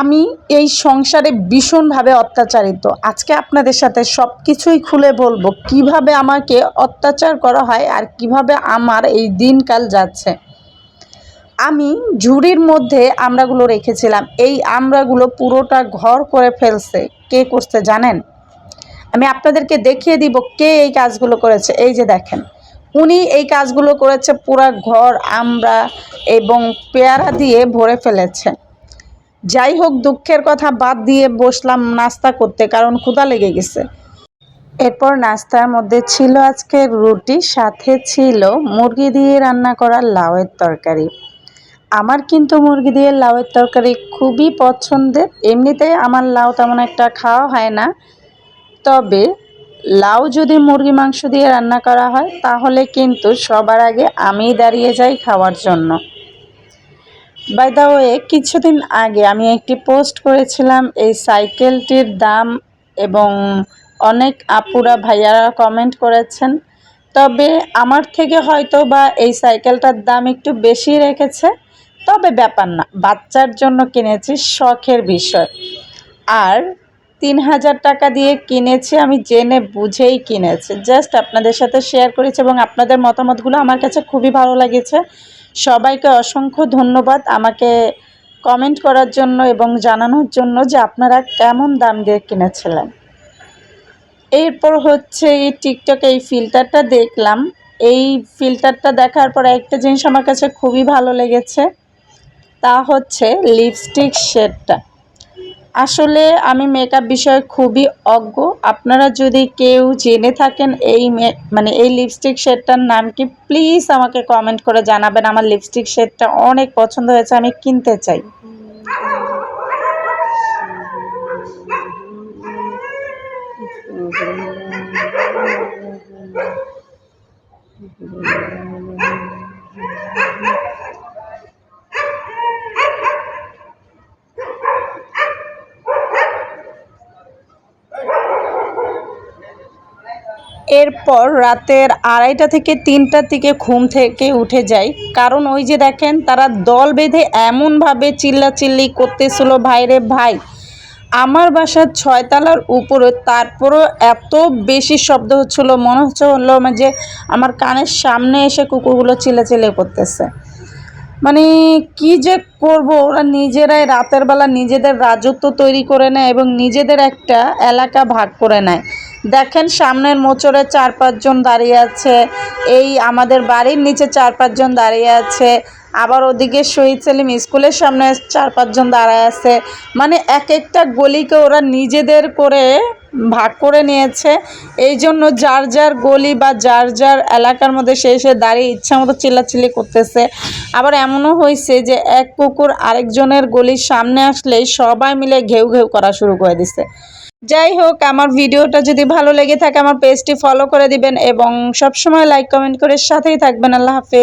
আমি এই সংসারে ভীষণভাবে অত্যাচারিত। আজকে আপনাদের সাথে সব কিছুই খুলে বলব, কীভাবে আমাকে অত্যাচার করা হয় আর কীভাবে আমার এই দিনকাল যাচ্ছে। আমি ঝুড়ির মধ্যে আমরাগুলো রেখেছিলাম, এই আমরাগুলো পুরোটা ঘর করে ফেলছে। কে করছে জানেন? আমি আপনাদেরকে দেখিয়ে দিব কে এই কাজগুলো করেছে। এই যে দেখেন, উনি এই কাজগুলো করেছে পুরা ঘর, আমরা এবং পেয়ারা দিয়ে ভরে ফেলেছে। যাই হোক দুঃখের কথা বাদ দিয়ে বসলাম নাস্তা করতে, কারণ ক্ষুধা লেগে গেছে। এরপর নাস্তার মধ্যে ছিল আজকে রুটি, সাথে ছিল মুরগি দিয়ে রান্না করা লাউয়ের তরকারি। আমার কিন্তু মুরগি দিয়ে লাউয়ের তরকারি খুবই পছন্দের। এমনিতে আমার লাউ তেমন একটা খাওয়া হয় না। তবে লাউ যদি মুরগি মাংস দিয়ে রান্না করা হয়, তাহলে কিন্তু সবার আগে আমি দাঁড়িয়ে যাই খাওয়ার জন্য। বাই দা ওয়ে কিছুদিন আগে আমি একটি পোস্ট করেছিলাম, এই সাইকেলটির দাম এবং অনেক আপুরা ভাইয়ারা কমেন্ট করেছেন। তবে আমার থেকে হয়তো বা এই সাইকেলটার দাম একটু বেশি রেখেছে। তবে ব্যাপার না, বাচ্চার জন্য কিনেছি, শখের বিষয়। আর তিন হাজার টাকা দিয়ে কিনেছি, আমি জেনে বুঝেই কিনেছি। জাস্ট আপনাদের সাথে শেয়ার করেছি এবং আপনাদের মতামতগুলো আমার কাছে খুবই ভালো লেগেছে। সবাইকে অসংখ্য ধন্যবাদ আমাকে কমেন্ট করার জন্য এবং জানানোর জন্য যে আপনারা কেমন দাম দিয়ে কিনেছিলেন। এরপর হচ্ছে এই টিকটকে এই ফিল্টারটা দেখলাম। এই ফিল্টারটা দেখার পর একটা জিনিস আমার কাছে খুবই ভালো লেগেছে, তা হচ্ছে লিপস্টিক শেডটা আসলে আমি মেকআপ বিষয়ে খুবই অজ্ঞ। আপনারা যদি কেউ জেনে থাকেন এই মানে এই লিপস্টিক শেডটার নাম কি প্লিজ আমাকে কমেন্ট করে জানাবেন। আমার লিপস্টিক শেডটা অনেক পছন্দ হয়েছে, আমি কিনতে চাই। এরপর রাতের আড়াইটা থেকে তিনটার দিকে ঘুম থেকে উঠে যাই কারণ ওই যে দেখেন, তারা দল বেঁধে এমনভাবে চিল্লাচিল্লি করতেছিল, ভাইরে ভাই, আমার বাসার ছয়তলার উপরে তারপরও এত বেশি শব্দ হচ্ছিল, মনে হচ্ছে হলো যে আমার কানের সামনে এসে কুকুরগুলো চিল্লাচিল্লি করতেছে। মানে কি যে করব, ওরা নিজেরাই রাতের বেলা নিজেদের রাজত্ব তৈরি করে নেয় এবং নিজেদের একটা এলাকা ভাগ করে নেয়। দেখেন সামনের মোচরে চার পাঁচজন দাঁড়িয়ে আছে। এই আমাদের বাড়ির নিচে চার পাঁচজন দাঁড়িয়ে আছে। আবার ওদিকে শহীদ সেলিম স্কুলের সামনে চার পাঁচজন দাঁড়ায় আছে। মানে এক একটা গলিকে ওরা নিজেদের করে ভাগ করে নিয়েছে। এই জন্য যার যার গলি বা যার যার এলাকার মধ্যে সে এসে দাঁড়িয়ে ইচ্ছা মতো চিল্লাচিল্লি করতেছে। আবার এমনও হয়েছে যে এক কুকুর আরেকজনের গলির সামনে আসলেই সবাই মিলে ঘেউ ঘেউ করা শুরু করে দিছে। যাই হোক, আমার ভিডিওটা যদি ভালো লেগে থাকে, আমার পেজটি ফলো করে দিবেন এবং সবসময় লাইক কমেন্ট করে সাথেই থাকবেন। আল্লাহ হাফেজ।